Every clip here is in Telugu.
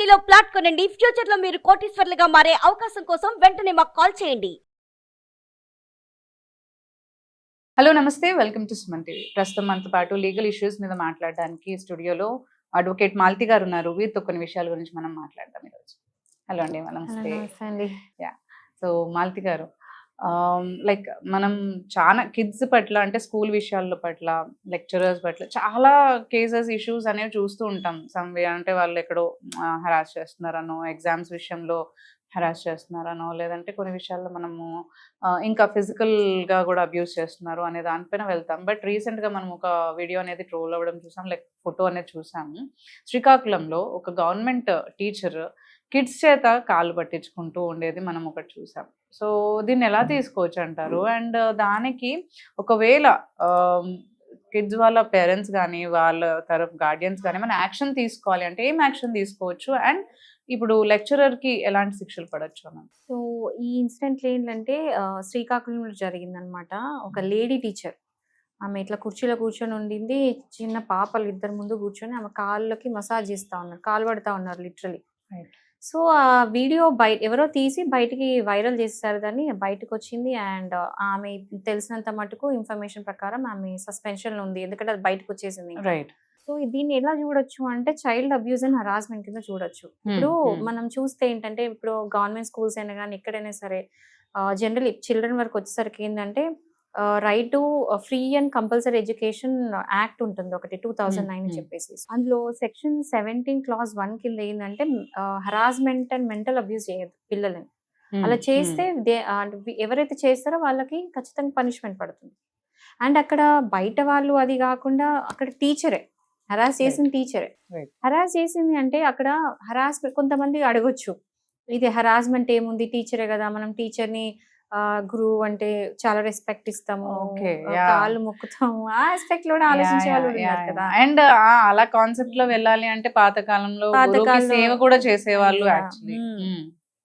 సిటీలో ప్లాట్ కొనండి. ఫ్యూచర్లో మీరు కోటీశ్వర్లుగా మారే అవకాశం కోసం వెంటనే మాకు కాల్ చేయండి. హలో నమస్తే. Welcome to Suman TV. ప్రస్తుతం మనతో పాటు లీగల్ ఇష్యూస్ మీద మాట్లాడడానికి స్టూడియోలో అడ్వకేట్ మాలతి గారు ఉన్నారు. వీరితో కొన్ని విషయాల గురించి మనం మాట్లాడదాం ఈరోజు. హలో అండి నమస్తే. సో మాలతి గారు లైక్ మనం చాలా కిడ్స్ పట్ల అంటే స్కూల్ విషయాల పట్ల లెక్చరర్స్ పట్ల చాలా కేసెస్ ఇష్యూస్ అనేవి చూస్తూ ఉంటాం. సమ్ వే అంటే వాళ్ళు ఎక్కడో హెరాస్ చేస్తున్నారనో ఎగ్జామ్స్ విషయంలో హెరాస్ చేస్తున్నారనో లేదంటే కొన్ని విషయాల్లో మనము ఇంకా ఫిజికల్గా గా కూడా అబ్యూస్ చేస్తున్నారు అనే దానిపైన వెళ్తాం. బట్గా మనం ఒక వీడియో అనేది ట్రోల్ అవ్వడం చూసాం లైక్ ఫోటో అనేది చూసాము. శ్రీకాకుళంలో ఒక గవర్నమెంట్ టీచర్ కిడ్స్ చేత కాళ్ళు పట్టించుకుంటూ ఉండేది మనం ఒకటి చూసాం. సో దీన్ని ఎలా తీసుకోవచ్చు అంటారు? అండ్ దానికి ఒకవేళ కిడ్స్ వాళ్ళ పేరెంట్స్ కానీ వాళ్ళ తరఫు గార్డియన్స్ కానీ మన యాక్షన్ తీసుకోవాలి అంటే ఏం యాక్షన్ తీసుకోవచ్చు? అండ్ ఇప్పుడు లెక్చరర్కి ఎలాంటి శిక్షలు పడవచ్చు అని సో ఈ ఇన్సిడెంట్ ఏంటంటే శ్రీకాకుళంలో జరిగిందనమాట ఒక లేడీ టీచర్. ఆమె ఇట్లా కుర్చీలో కూర్చొని ఉండింది. చిన్న పాపలు ఇద్దరు ముందు కూర్చొని ఆమె కాళ్ళకి మసాజ్ చేస్తా ఉన్నారు. కాలు పడతా ఉన్నారు లిటరలీ. సో ఆ వీడియో బయట ఎవరో తీసి బయటికి వైరల్ చేస్తారు దాన్ని బయటకు వచ్చింది అండ్ ఆమె తెలిసినంత మటుకు ఇన్ఫర్మేషన్ ప్రకారం ఆమె సస్పెన్షన్ ఉంది. ఎందుకంటే అది బయటకు వచ్చేసింది రైట్. సో దీన్ని ఎలా చూడొచ్చు అంటే చైల్డ్ అబ్యూస్ అండ్ హరాస్మెంట్ కింద చూడొచ్చు. ఇప్పుడు మనం చూస్తే ఏంటంటే ఇప్పుడు గవర్నమెంట్ స్కూల్స్ అయినా కానీ ఎక్కడైనా సరే జనరలీ చిల్డ్రన్ వరకు వచ్చేసరికి ఏంటంటే right to free and compulsory education act ఉంటుంది ఒకటి two thousand nine Hmm, hmm. చెప్పేసి. అందులో సెక్షన్ సెవెంటీన్ క్లాస్ వన్ కింద ఏంటంటే హరాస్మెంట్ అండ్ మెంటల్ అబ్యూస్ చేయదు పిల్లలని. అలా చేస్తే దే- ఆ, వి- ఎవరైతే చేస్తారో వాళ్ళకి ఖచ్చితంగా పనిష్మెంట్ పడుతుంది. అండ్ అక్కడ బయట వాళ్ళు అది కాకుండా అక్కడ టీచరే హరాస్ చేసిన టీచరే. హరాస్ చేసింది అంటే అక్కడ హరాస్ కొంతమంది అడగొచ్చు. ఇది హరాస్మెంట్ ఏముంది? టీచరే కదా మనం టీచర్ని గురువు అంటే చాలా రెస్పెక్ట్ ఇస్తాము. కాళ్ళు మొక్కుతాము. ఆ ఆస్పెక్ట్లో ఆలోచించే వాళ్ళు ఉన్నారు కదా. అండ్ అలా కాన్సెప్ట్లో వెళ్ళాలి అంటే పాత కాలంలో సేవ కూడా చేసేవాళ్ళు.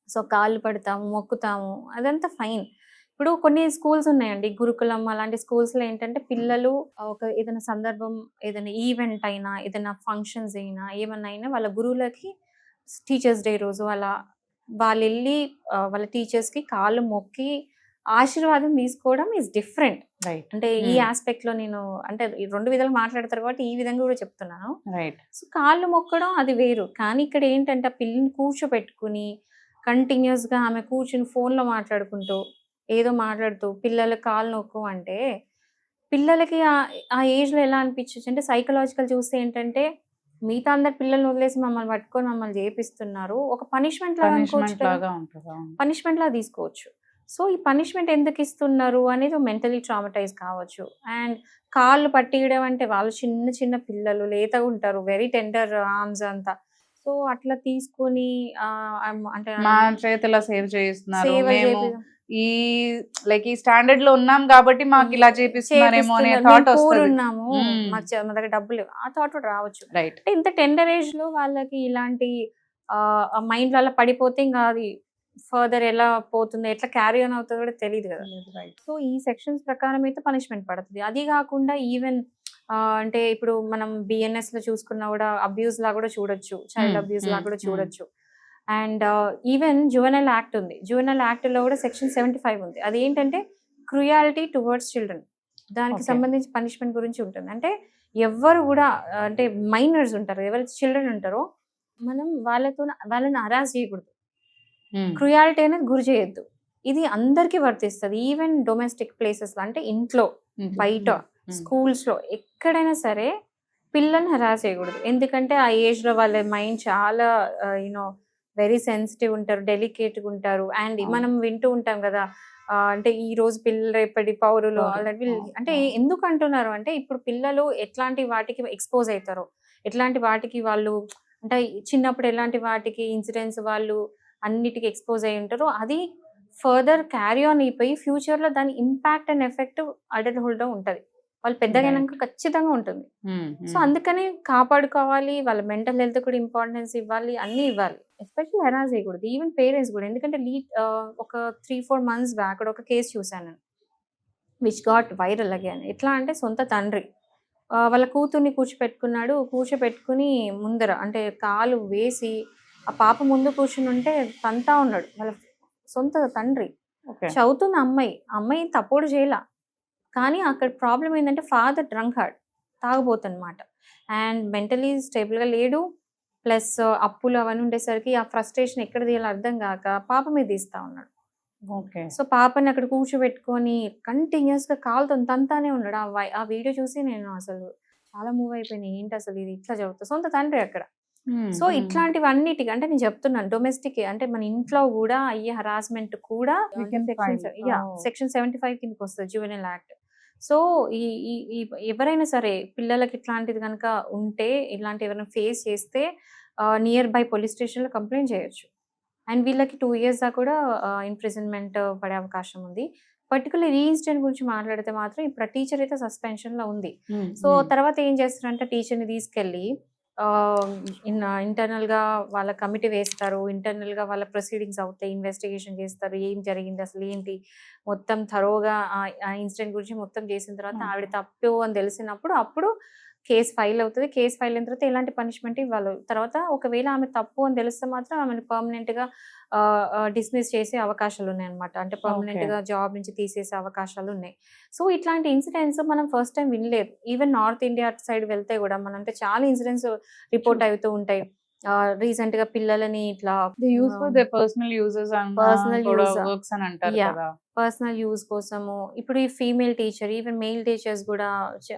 సో కాళ్ళు పడతాము మొక్కుతాము. అదంతా ఫైన్ ఇప్పుడు కొన్ని స్కూల్స్ ఉన్నాయండి. గురుకులం అలాంటి స్కూల్స్లో ఏంటంటే పిల్లలు ఒక ఏదైనా సందర్భం ఏదైనా ఈవెంట్ అయినా ఏదైనా ఫంక్షన్స్ అయినా ఏమన్నా అయినా వాళ్ళ గురువులకి టీచర్స్ డే రోజు అలా వాళ్ళు వెళ్ళి వాళ్ళ టీచర్స్కి కాళ్ళు మొక్కి ఆశీర్వాదం తీసుకోవడం ఈజ్ డిఫరెంట్ రైట్ అంటే ఈ Hmm. ఆస్పెక్ట్లో నేను అంటే రెండు విధాలు మాట్లాడతారు కాబట్టి ఈ విధంగా కూడా చెప్తున్నాను. రైట్ సో కాళ్ళు మొక్కడం అది వేరు. కానీ ఇక్కడ ఏంటంటే ఆ పిల్లని కూర్చోపెట్టుకుని కంటిన్యూస్గా ఆమె కూర్చుని ఫోన్లో మాట్లాడుకుంటూ ఏదో మాట్లాడుతూ పిల్లల కాళ్ళు నొక్కు అంటే పిల్లలకి ఆ- ఆ ఏజ్లో ఎలా అనిపించచ్చు? అంటే సైకలాజికల్ చూస్తే ఏంటంటే మిగతా అందరు పిల్లల్ని వదిలేసి మమ్మల్ని పట్టుకొని మమ్మల్ని చేపిస్తున్నారు. ఒక పనిష్మెంట్ లాగా పనిష్మెంట్ లాగా తీసుకోవచ్చు. సో ఈ పనిష్మెంట్ ఎందుకు ఇస్తున్నారు అనేది మెంటలీ ట్రామటైజ్ కావచ్చు. అండ్ కాళ్ళు పట్టియడం అంటే వాళ్ళు చిన్న చిన్న పిల్లలు లేతగా ఉంటారు. వెరీ టెండర్ ఆర్మ్స్ అంతా. సో అట్లా తీసుకొని అంటే మా చేతిలో సేవ్ చేయిస్తున్నారు. ఈ లైక్ ఈ స్టాండర్డ్లో ఉన్నాం కాబట్టి మాకు ఇలా చేపిస్తున్నారేమో అనే. థాట్ ఉన్నాము. మా దగ్గర డబ్బులు. ఆ థాట్ కూడా రావచ్చు. రైట్ ఇంత టెండర్ ఏజ్లో వాళ్ళకి ఇలాంటి మైండ్లో అలా పడిపోతే ఇంకా అది ఫర్దర్ ఎలా పోతుంది ఎట్లా క్యారీ ఆన్ అవుతుందో కూడా తెలియదు కదా. రైట్ సో ఈ సెక్షన్స్ ప్రకారం అయితే పనిష్మెంట్ పడుతుంది. అది కాకుండా ఈవెన్ అంటే ఇప్పుడు మనం బిఎన్ఎస్లో చూసుకున్నా కూడా అబ్యూస్ లా కూడా చూడొచ్చు. చైల్డ్ అబ్యూస్ లా కూడా. చూడొచ్చు. అండ్ ఈవెన్ జువెనల్ యాక్ట్ ఉంది. జువెనల్ యాక్ట్లో కూడా సెక్షన్ సెవెంటీ ఫైవ్ ఉంది. అది ఏంటంటే క్రుయాలిటీ టువర్డ్స్ చిల్డ్రన్ దానికి. సంబంధించి పనిష్మెంట్ గురించి ఉంటుంది. అంటే ఎవరు కూడా అంటే మైనర్స్ ఉంటారు. ఎవరైతే చిల్డ్రన్ ఉంటారో మనం వాళ్ళతో వాళ్ళని అరాజ్ చేయకూడదు. క్రుయాలిటీ అనేది గురి చేయొద్దు. ఇది అందరికీ వర్తిస్తుంది. ఈవెన్ డొమెస్టిక్ ప్లేసెస్లో అంటే ఇంట్లో బయట స్కూల్స్లో ఎక్కడైనా సరే పిల్లల్ని హరాస్ చేయకూడదు. ఎందుకంటే ఆ ఏజ్లో వాళ్ళ మైండ్ చాలా యూనో వెరీ సెన్సిటివ్ ఉంటారు డెలికేట్గా ఉంటారు అండ్. మనం వింటూ ఉంటాం కదా అంటే ఈ రోజు పిల్లలు రేపటి పౌరులు. అలాంటి అంటే. ఎందుకు అంటున్నారు అంటే ఇప్పుడు పిల్లలు ఎట్లాంటి వాటికి ఎక్స్పోజ్ అవుతారో ఎట్లాంటి వాటికి వాళ్ళు అంటే చిన్నప్పుడు ఎలాంటి వాటికి ఇన్సిడెంట్స్ వాళ్ళు అన్నిటికీ ఎక్స్పోజ్ అయి ఉంటారో అది ఫర్దర్ క్యారీ ఆన్ అయిపోయి ఫ్యూచర్లో దాని ఇంపాక్ట్ అండ్ ఎఫెక్ట్ అడల్ట్ హుడ్లో ఉంటది వాళ్ళు పెద్దగైనాక ఖచ్చితంగా ఉంటుంది. సో అందుకనే కాపాడుకోవాలి వాళ్ళ మెంటల్ హెల్త్ కూడా ఇంపార్టెన్స్ ఇవ్వాలి అన్ని ఇవ్వాలి. ఎస్పెషల్లీ హెరాస్ చేయకూడదు ఈవెన్ పేరెంట్స్ కూడా. ఎందుకంటే లీడ్ ఒక త్రీ ఫోర్ మంత్స్ బ్యాక్ ఒక కేసు చూశాను. Which got viral again. ఎట్లా అంటే సొంత తండ్రి. వాళ్ళ కూతుర్ని కూర్చోపెట్టుకున్నాడు. కూర్చోపెట్టుకుని ముందర అంటే కాలు వేసి ఆ పాప ముందు కూర్చుని ఉంటే తంతా ఉన్నాడు. వాళ్ళ సొంత తండ్రి. చదువుతున్న అమ్మాయి. అమ్మాయి తప్పుడు చేయలా. కానీ అక్కడ ప్రాబ్లం ఏంటంటే ఫాదర్ డ్రంక్ హార్డ్ తాగబోతనమాట అండ్ మెంటలీ స్టేబుల్గా లేడు. ప్లస్ అప్పులు అవన్నీ ఉండేసరికి ఆ ఫ్రస్ట్రేషన్ ఎక్కడ తీయాలో అర్థం కాక పాప మీద తీస్తా ఉన్నాడు. ఓకే. సో పాపని అక్కడ కూర్చోబెట్టుకొని కంటిన్యూస్గా కాలుతో తంతానే ఉన్నాడు. ఆ వై- ఆ వీడియో చూసి నేను అసలు చాలా మూవ్ అయిపోయినాయి ఏంటి అసలు ఇది? ఇట్లా చదువుతా సొంత తండ్రి అక్కడ. సో ఇట్లాంటివన్నిటికి అంటే నేను చెప్తున్నాను డొమెస్టిక్ అంటే మన ఇంట్లో కూడా అయ్యే హరాస్మెంట్ కూడా. సెక్షన్ సెవెంటీ ఫైవ్ కిందకి వస్తుంది జువెనల్ యాక్ట్ సో ఈ ఈ ఎవరైనా సరే పిల్లలకి ఇట్లాంటిది కనుక ఉంటే ఇలాంటి ఎవరైనా ఫేస్ చేస్తే నియర్ బై పోలీస్ స్టేషన్లో కంప్లైంట్ చేయొచ్చు. అండ్ వీళ్ళకి టూ ఇయర్స్ దాకా కూడా ఇంప్రిజన్మెంట్ పడే అవకాశం ఉంది. పర్టికులర్ ఈ ఇన్సిడెంట్ గురించి మాట్లాడితే మాత్రం ఇప్పుడు టీచర్ అయితే సస్పెన్షన్లో ఉంది సో తర్వాత ఏం చేస్తారంటే టీచర్ని తీసుకెళ్ళి ఇంటర్నల్గా వాళ్ళ కమిటీ వేస్తారు ఇంటర్నల్గా వాళ్ళ ప్రొసీడింగ్స్ అవుతాయి ఇన్వెస్టిగేషన్ చేస్తారు ఏం జరిగింది అసలు ఏంటి మొత్తం థరోగా ఆ ఇన్సిడెంట్ గురించి మొత్తం చేసిన తర్వాత. ఆవిడ తప్పు అని తెలిసినప్పుడు అప్పుడు కేసు ఫైల్ అవుతుంది. కేసు ఫైల్ అయిన తర్వాత ఎలాంటి పనిష్మెంట్ ఇవ్వాలి. తర్వాత ఒకవేళ ఆమె తప్పు అని తెలిస్తే మాత్రం ఆమెను పర్మనెంట్గా డిస్మిస్ చేసే అవకాశాలు ఉన్నాయి అనమాట అంటే పర్మనెంట్ Okay. గా జాబ్ నుంచి తీసేసే అవకాశాలు ఉన్నాయి. సో ఇట్లాంటి ఇన్సిడెంట్స్ మనం ఫస్ట్ టైం వినలేదు. ఈవెన్ నార్త్ ఇండియా సైడ్ వెళ్తే కూడా మనం అంటే చాలా ఇన్సిడెంట్స్ రిపోర్ట్ అవుతూ ఉంటాయి. రీసెంట్గా పిల్లలని ఇట్లా use for the personal uses. Works అని అంటారు పర్సనల్ యూజ్ కోసము ఇప్పుడు ఈ female teacher even male teachers కూడా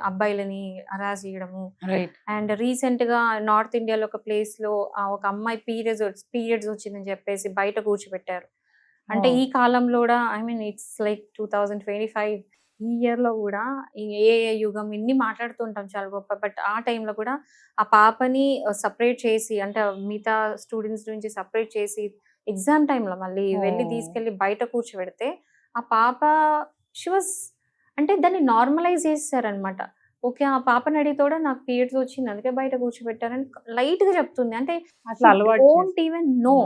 అబ్బాయిలని హరాస్ చేయడము అండ్ రీసెంట్గా నార్త్ ఇండియాలో ఒక ప్లేస్లో ఆ ఒక అమ్మాయి పీరియడ్స్ పీరియడ్స్ వచ్చిందని చెప్పేసి బయట కూర్చోబెట్టారు అంటే. ఈ కాలంలో కూడా I mean it's like two thousand twenty five ఈ ఇయర్లో కూడా ఏ యుగం ఇన్ని మాట్లాడుతుంటాం చాలా గొప్ప బట్ ఆ టైంలో కూడా ఆ పాపని సపరేట్ చేసి అంటే మిగతా స్టూడెంట్స్ నుంచి సపరేట్ చేసి ఎగ్జామ్ టైంలో మళ్ళీ వెళ్ళి. తీసుకెళ్ళి బయట కూర్చోబెడితే ఆ పాప షీ వాస్ అంటే దాన్ని నార్మలైజ్ చేస్తారనమాట ఓకే ఆ పాపని అడిగితే కూడా నాకు పీరియడ్స్ వచ్చింది అందుకే బయట కూర్చోబెట్టారని లైట్గా చెప్తుంది. అంటే అట్లా ఓంట్ ఈవెన్ నో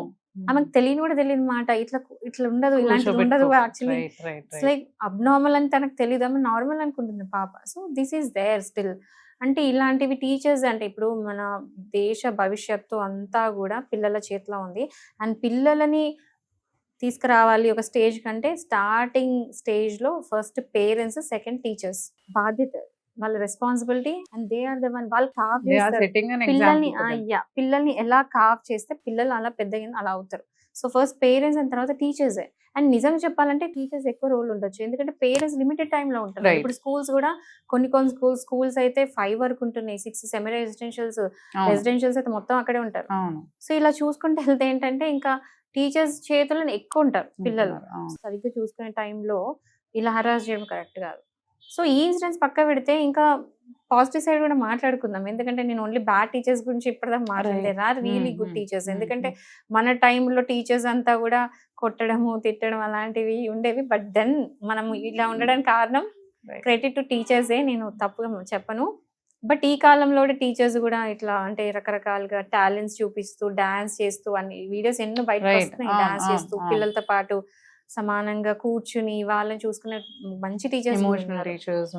ఆమెకు తెలియని కూడా తెలియని మాట ఇట్లా ఇట్లా ఉండదు ఇలాంటిది ఉండదు యాక్చువల్లీ ఇట్స్ లైక్ అబ్నార్మల్ అని తనకు తెలియదు ఆమె నార్మల్ అనుకుంటుంది పాప. So this is there still అంటే ఇలాంటివి టీచర్స్ అంటే ఇప్పుడు మన దేశ భవిష్యత్తు అంతా కూడా పిల్లల చేతిలో ఉంది. అండ్ పిల్లలని తీసుకురావాలి ఒక స్టేజ్ కంటే స్టార్టింగ్ స్టేజ్లో ఫస్ట్ పేరెంట్స్ సెకండ్ టీచర్స్ బాధ్యత. వాళ్ళ responsibility and they are the one. వాళ్ళు కావ్ చేస్తారు. అన్ పిల్లల్ని పిల్లల్ని ఎలా కావ్ చేస్తే పిల్లలు అలా పెద్దగా అలా అవుతారు. సో ఫస్ట్ పేరెంట్స్ అండ్ తర్వాత టీచర్సే. అండ్ నిజంగా చెప్పాలంటే టీచర్స్ ఎక్కువ రోల్ ఉండొచ్చు. ఎందుకంటే పేరెంట్స్ లిమిటెడ్లో ఉంటారు. ఇప్పుడు స్కూల్స్ కూడా కొన్ని కొన్ని స్కూల్స్ స్కూల్స్ అయితే ఫైవ్ వరకు ఉంటున్నాయి. సిక్స్ సెమీ రెసిడెన్షియల్స్ రెసిడెన్షియల్స్ అయితే మొత్తం అక్కడే ఉంటారు. సో ఇలా చూసుకుంటే వెళ్తే ఏంటంటే ఇంకా టీచర్స్ చేతుల్లో ఎక్కువ ఉంటారు పిల్లలు. సరిగ్గా చూసుకునే టైంలో ఇలా హరాస్ చేయడం కరెక్ట్ కాదు. సో ఈ ఇన్సిడెంట్స్ పక్క పెడితే ఇంకా పాజిటివ్ సైడ్ కూడా మాట్లాడుకుందాం. ఎందుకంటే నేను ఓన్లీ బ్యాడ్ టీచర్స్ గురించి ఇప్పటిదాకా మాట్లాడలేదు? ఆర్ రియలీ గుడ్ టీచర్స్ ఎందుకంటే మన టైంలో టీచర్స్ అంతా కూడా కొట్టడము తిట్టడం అలాంటివి ఉండేవి. బట్ దెన్ మనం ఇలా ఉండడానికి కారణం. క్రెడిట్ టు టీచర్సే నేను తప్పుగా చెప్పను. బట్ ఈ కాలంలో కూడా టీచర్స్ కూడా ఇట్లా అంటే రకరకాలుగా టాలెంట్స్ చూపిస్తూ డాన్స్ చేస్తూ అన్ని వీడియోస్ ఎన్నో బయటకు Right. వస్తున్నాయి. అవును, డాన్స్ చేస్తూ. పిల్లలతో పాటు సమానంగా కూర్చుని వాళ్ళని చూసుకునే మంచి టీచర్స్ టీచర్స్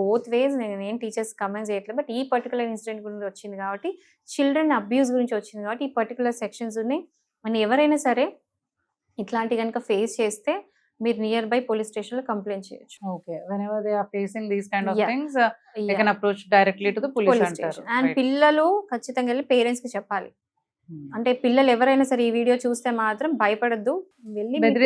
బోత్ వేస్ నేను ఏం టీచర్స్ కమెంట్ చేయట్లేదు. బట్ ఈ పర్టికులర్ ఇన్సిడెంట్ గురించి వచ్చింది కాబట్టి చిల్డ్రన్ అబ్యూస్ గురించి వచ్చింది కాబట్టి ఈ పర్టికులర్ సెక్షన్స్ ఉన్నాయి. మన ఎవరైనా సరే ఇట్లాంటి కనుక ఫేస్ చేస్తే మీరు నియర్ బై పోలీస్ స్టేషన్లో కంప్లైంట్ చేయొచ్చు. Okay kind of Yeah. things uh, they can approach directly to the police police and. పిల్లలు ఖచ్చితంగా వెళ్ళి పేరెంట్స్కి చెప్పాలి. అంటే పిల్లలు ఎవరైనా సరే ఈ వీడియో చూస్తే మాత్రం భయపడద్దు. వెళ్ళి నుంచి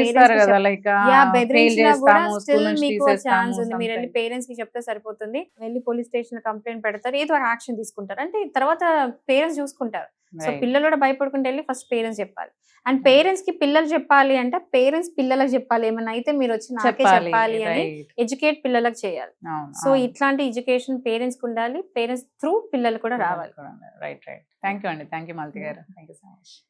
మీకు ఛాన్స్ ఉంది. మీరు వెళ్ళి. పేరెంట్స్కి చెప్తే సరిపోతుంది. వెళ్ళి పోలీస్ స్టేషన్ కంప్లైంట్ పెడతారు ఏదో యాక్షన్ తీసుకుంటారు. అంటే తర్వాత పేరెంట్స్ చూసుకుంటారు. సో. పిల్లలు కూడా భయపడుకుంటే వెళ్ళి ఫస్ట్ పేరెంట్స్ చెప్పాలి. అండ్ పేరెంట్స్కి పిల్లలు చెప్పాలి అంటే పేరెంట్స్ పిల్లలకు చెప్పాలి. ఏమన్నా అయితే మీరు వచ్చి నాకే చెప్పాలి. అని. ఎడ్యుకేట్ పిల్లలకు చేయాలి. సో. ఇట్లాంటి ఎడ్యుకేషన్ పేరెంట్స్కి ఉండాలి. పేరెంట్స్ త్రూ పిల్లలు కూడా రావాలి. రైట్ రైట్ థ్యాంక్ యూ అండి. Thank you Malathi garu. Thank you so much